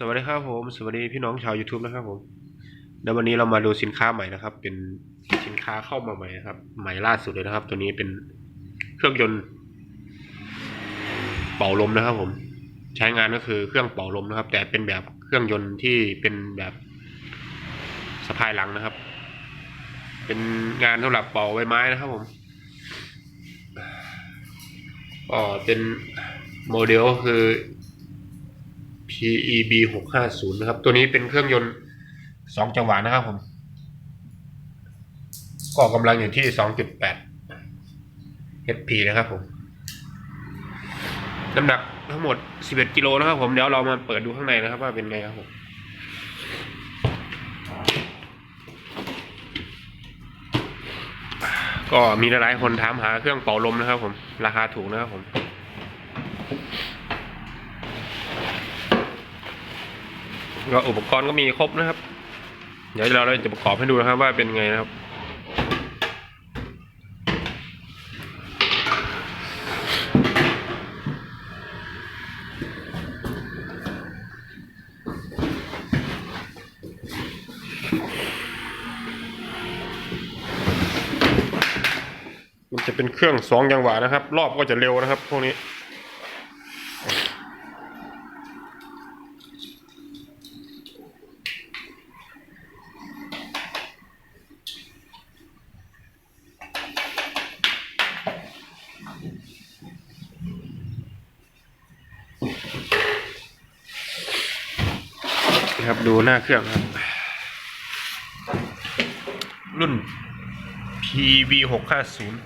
สวัสดีครับผม สวัสดีพี่น้องชาว YouTube นะครับผมเดี๋ยววันนี้เรามาดูสินค้าใหม่นะครับ เป็นสินค้าเข้ามาใหม่นะครับ ใหม่ล่าสุดเลยนะครับ ตัวนี้เป็นเครื่องยนต์ เป่าลมนะครับ ผม ใช้งานก็คือเครื่องเป่าลมนะครับ แต่เป็นแบบเครื่องยนต์ที่เป็นแบบสะพายหลังนะครับ เป็นงานสำหรับเป่าใบไม้นะครับผมอ๋อเป็นโมเดลก็คือ PEB หกห้าศูนย์นะครับ ตัวนี้เป็นเครื่องยนต์สองจังหวะนะครับผม ก็กำลังอยู่ที่สองจุดแปด HP นะครับผม น้ำหนักทั้งหมดสิบเอ็ดกิโลนะครับผม เดี๋ยวเรามาเปิดดูข้างในนะครับ ว่าเป็นไงครับผมก็มีหลายคนถามหาเครื่องเป่าลมนะครับผม ราคาถูกนะครับผม ก็อุปกรณ์ก็มีครบนะครับ เดี๋ยวเราจะประกอบให้ดูนะครับว่าเป็นไงนะครับมันจะเป็นเครื่องสองจังหวะนะครับ รอบก็จะเร็วนะครับ พวกนี้ ครับดูหน้าเครื่องครับ รุ่น PV หกห้าศูนย์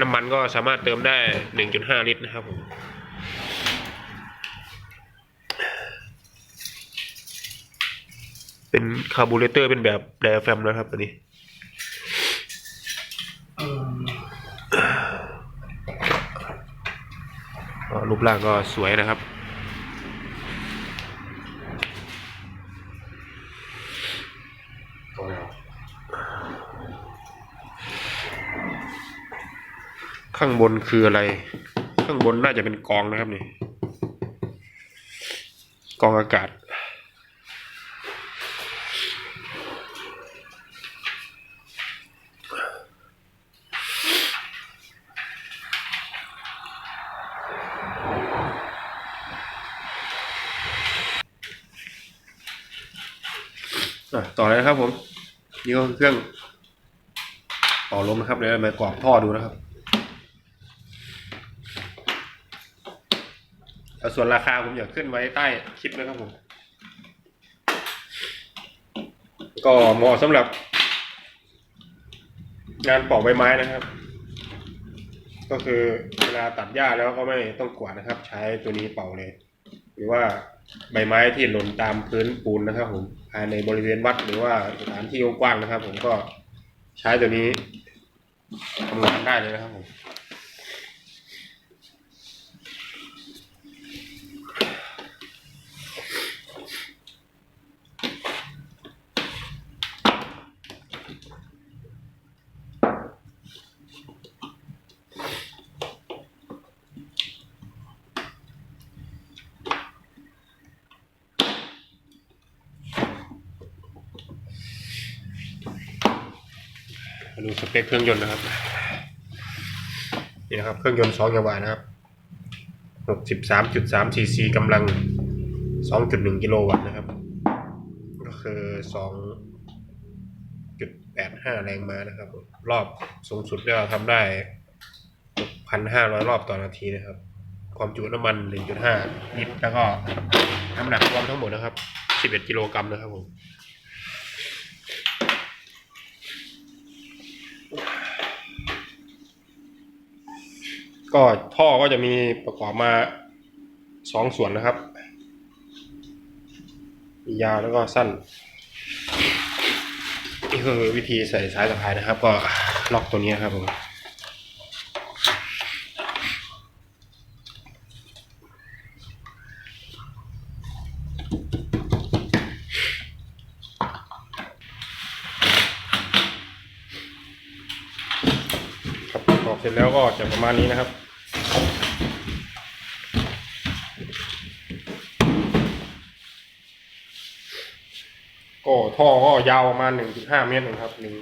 น้ำมันก็สามารถเติมได้หนึ่งจุดห้าลิตรนะครับผมเป็นคาร์บูเรเตอร์เป็นแบบไดอะแฟรมนะครับอันนี้ก็รูปร่างก็สวยนะครับ ข้างบนคืออะไร ข้างบนน่าจะเป็นกองนะครับนี่ กองอากาศอะต่อเลยนะครับผม นี่ก็เครื่องต่อลมนะครับเดี๋ยวเรามากรอกท่อดูนะครับ แล้ว ส่วนราคาผมอยากขึ้นไว้ใต้คลิปนะครับผม ก็เหมาะสำหรับ งานปอกใบไม้นะครับ ก็คือเวลาตัดหญ้าแล้วก็ไม่ต้องกวาดนะครับ ใช้ตัวนี้เป่าเลย หรือว่าใบไม้ที่หล่นตามพื้นปูนนะครับ ผมภายในบริเวณวัดหรือว่าสถานที่กว้างๆนะครับ ผมก็ใช้ตัวนี้ทำงานได้เลยนะครับผม มาดูสเปคเครื่องยนต์นะครับ นี่นะครับ เครื่องยนต์สองจังหวะนะครับหกสิบสามจุดสามซีซีกำลังสองจุดหนึ่งกิโลวัตต์นะครับ ก็คือสองจุดแปดห้าแรงม้านะครับ รอบสูงสุดก็ทำได้หกพันห้าร้อยรอบต่อนาทีนะครับ ความจุน้ำมันหนึ่งจุดห้าลิตรแล้วก็น้ำหนักรวมทั้งหมดนะครับสิบเอ็ดกิโลกรัมนะครับผม ก็ท่อก็จะมีประกอบมาสองส่วนนะครับ ยาวแล้วก็สั้น นี่คือวิธีใส่สายสะพายนะครับ ก็ล็อกตัวนี้ครับผม เสร็จแล้วก็จะประมาณนี้นะครับ ก็ท่อก็ยาวประมาณหนึ่งจุดห้าเมตรนะครับหนึ่ง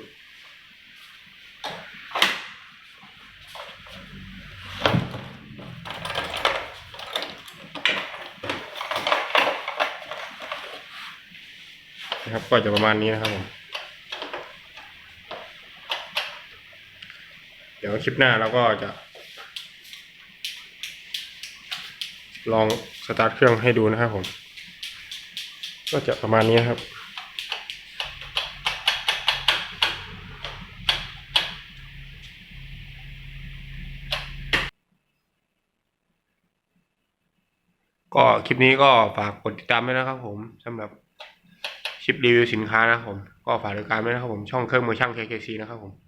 นะครับก็จะประมาณนี้นะครับผม เดี๋ยวคลิปหน้าเราก็จะ ลองสตาร์ทเครื่องให้ดูนะครับผม ก็จะประมาณนี้ครับก็คลิปนี้ก็ฝากกดติดตามด้วยนะครับผมสำหรับคลิปรีวิวสินค้านะครับผม ก็ฝากติดตามด้วยนะครับผมช่องเครื่องมือช่าง KKC นะครับผม